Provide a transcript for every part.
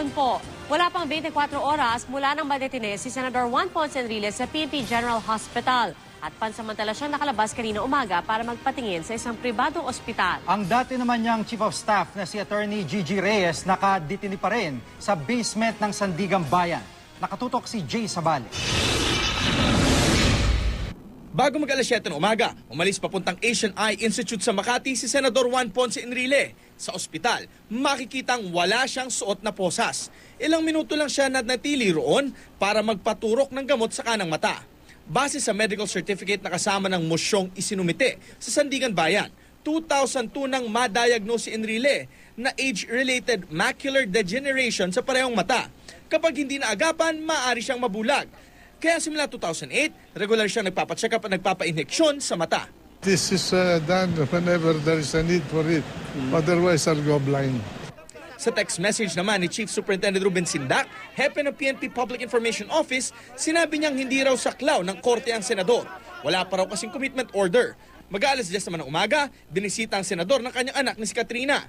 hapon po. Wala pang 24 oras mula nang madetine si Senador Juan Ponce Enriquez sa PNP General Hospital. At pansamantala siya nakalabas kanina umaga para magpatingin sa isang pribadong ospital. Ang dati naman niyang Chief of Staff na si Attorney Gigi Reyes nakadetini pa rin sa basement ng Sandigan Bayan. Nakatutok si Jay Sabali. Bago mag alas 7 ng umaga, umalis papuntang Asian Eye Institute sa Makati si Senador Juan Ponce Enrile. Sa ospital, makikitang wala siyang suot na posas. Ilang minuto lang siya natili roon para magpaturok ng gamot sa kanang mata. Base sa medical certificate na kasama ng mosyong isinumite sa Sandigan Bayan, 2002 nang madiagnose si Enrile na age-related macular degeneration sa parehong mata. Kapag hindi naagapan, maaari siyang mabulag. Kaya simula 2008, regular siyang nagpapacheck up at nagpapa-injeksyon sa mata. This is uh, done whenever there is a need for it. Otherwise, I'll go blind. Sa text message naman ni Chief Superintendent Ruben Sindak, hepe ng PNP Public Information Office, sinabi niyang hindi raw saklaw ng korte ang senador. Wala pa raw kasing commitment order. Mag-aalas 10 naman ng umaga, binisita ang senador ng kanyang anak na si Katrina.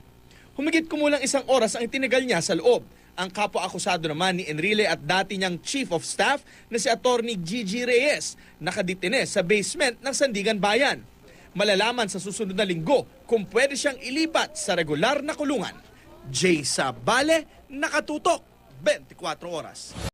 Humigit kumulang isang oras ang itinagal niya sa loob. Ang kapwa-akusado naman ni Enrile at dati niyang Chief of Staff na si Attorney Gigi Reyes, nakaditine sa basement ng Sandigan Bayan. Malalaman sa susunod na linggo kung pwede siyang ilipat sa regular na kulungan. Jay Sabale, nakatutok, 24 oras.